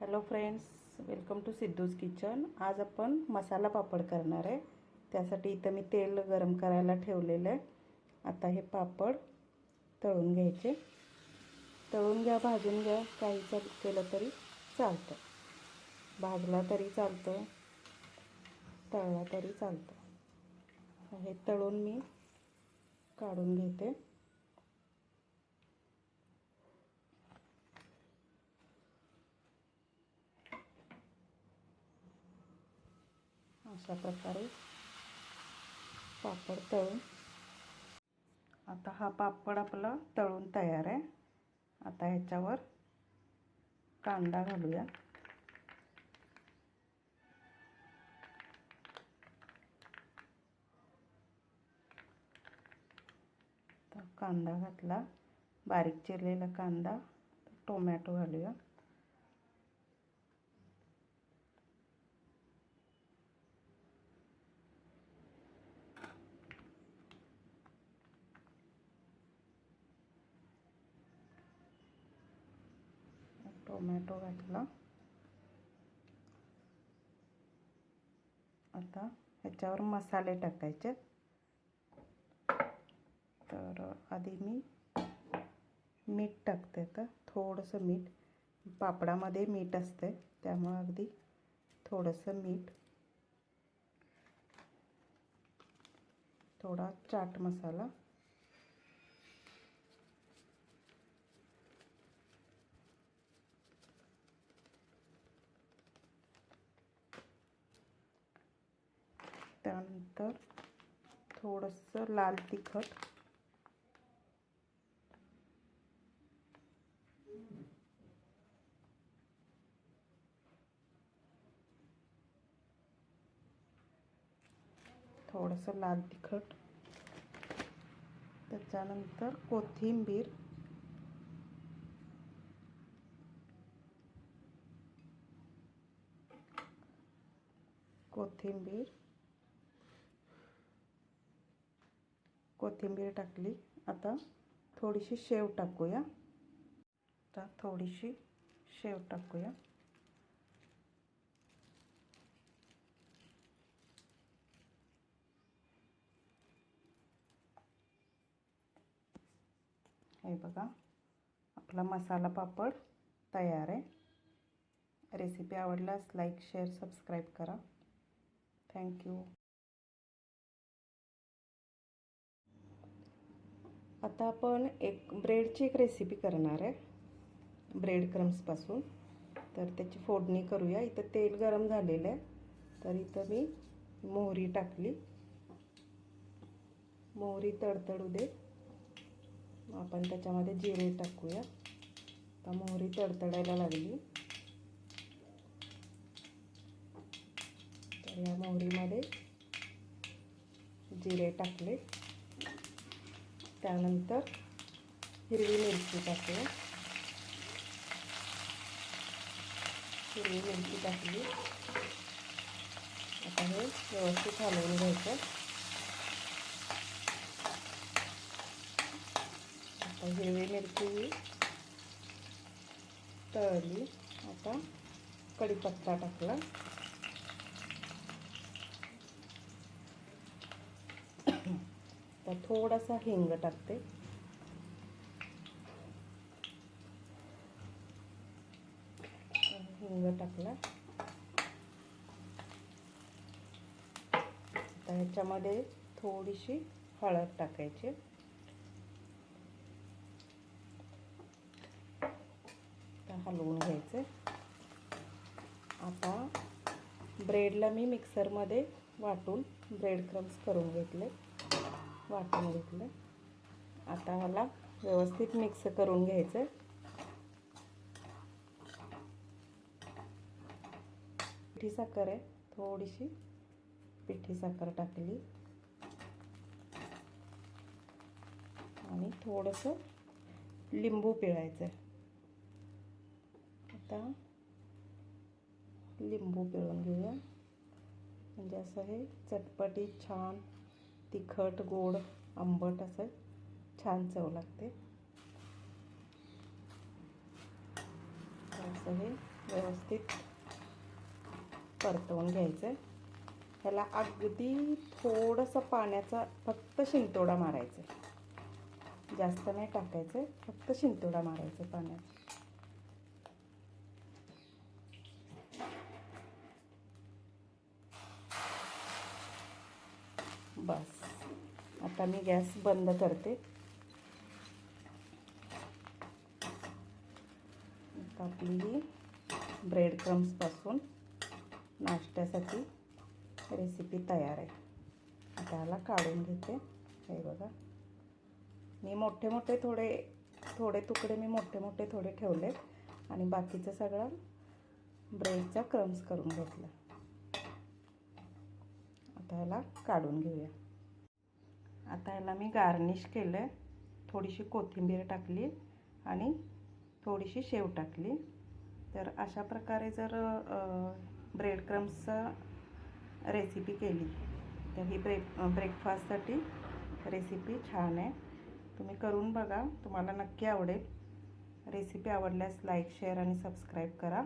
Hello friends welcome to Siddhu's kitchen. आज आपण मसाला पापड करणार आहे. त्यासाठी इथं मी तेल गरम करायला ठेवलेलं आहे. आता हे पापड तळून घ्यायचे. तळून घ्या भाजून घ्या काही चाल केलं तरी चालतं. भाजला तरी चालतं तळला तरी चालतं. हे तळून मी काढून घेते. अशा प्रकारे पापड तळून. आता हा पापड आपला तळून तयार आहे. आता ह्याच्यावर कांदा घालूया. तर कांदा घातला. बारीक चिरलेला कांदा टोमॅटो घालूया. टोमॅटो घातला. आता ह्याच्यावर मसाले टाकायचे. तर आधी मी मीठ टाकते तर थोडंसं मीठ. पापडामध्ये मीठ असते त्यामुळं अगदी थोडंसं मीठ. थोडा चाट मसाला. त्यानंतर थोडंसं लाल तिखट. थोडंसं लाल तिखट. त्याच्यानंतर कोथिंबीर. कोथिंबीर. कोथिंबीर टाकली. आता थोडीशी शेव टाकूया. आता थोडीशी शेव टाकूया. हे बघा आपला मसाला पापड तयार आहे. रेसिपी आवडल्यास लाईक शेअर सबस्क्राईब करा. Thank you. आता आपण एक ब्रेडची एक रेसिपी करणार आहे. ब्रेड क्रम्सपासून तर त्याची फोडणी करूया. इथं तेल गरम झालेलं आहे. तर इथं मी मोहरी टाकली. मोहरी तडतडू दे. आपण त्याच्यामध्ये जिरे टाकूया. आता मोहरी तडतडायला लागली. तर या मोहरीमध्ये जिरे टाकले. त्यानंतर हिरवी मिरची टाकली हिरवी मिरची टाकली. आता हे व्यवस्थित हलवून घ्यायचं. आता हिरवी मिरची तळली. आता कढीपत्ता टाकला. आता थोडासा हिंग टाकते. हिंग टाकला. आता ह्याच्यामध्ये थोडीशी हळद टाकायची. हलवून घ्यायचं. आता ब्रेडला मी मिक्सरमध्ये वाटून ब्रेड क्रम्स करून घेतले. वाटून घेतलं आता ह्याला व्यवस्थित मिक्स करून घ्यायचं पिठी साखर आहे थोडीशी पिठी साखर टाकली. आणि थोडंसं लिंबू पिळायचं आता लिंबू पिळून घेऊया. म्हणजे असं हे चटपटीत छान तिखट गोड आंबट असं छान चव लागते. असं हे व्यवस्थित परतवून घ्यायचं आहे ह्याला अगदी थोडंसं पाण्याचा फक्त शिंतोडा मारायचा आहे जास्त नाही टाकायचं आहे फक्त शिंतोडा मारायचा पाण्याचा बस. आता मी गॅस बंद करते. आता आपली ही ब्रेड क्रम्सपासून नाश्त्यासाठी रेसिपी तयार आहे. आता ह्याला काढून घेते. हे बघा. मी मोठे मोठे थोडे थोडे तुकडे मी मोठे मोठे थोडे ठेवले आणि बाकीचं सगळं ब्रेडचा क्रम्स करून घेतलं. आता ह्याला काढून घेऊया. आता याला मी गार्निश केलं आहे थोडीशी कोथिंबीर टाकली आणि थोडीशी शेव टाकली. तर अशा प्रकारे जर ब्रेड क्रम्सचा रेसिपी केली तर ही ब्रेक ब्रेकफास्टसाठी रेसिपी छान आहे. तुम्ही करून बघा. तुम्हाला नक्की आवडेल. रेसिपी आवडल्यास लाईक शेअर आणि सबस्क्राईब करा.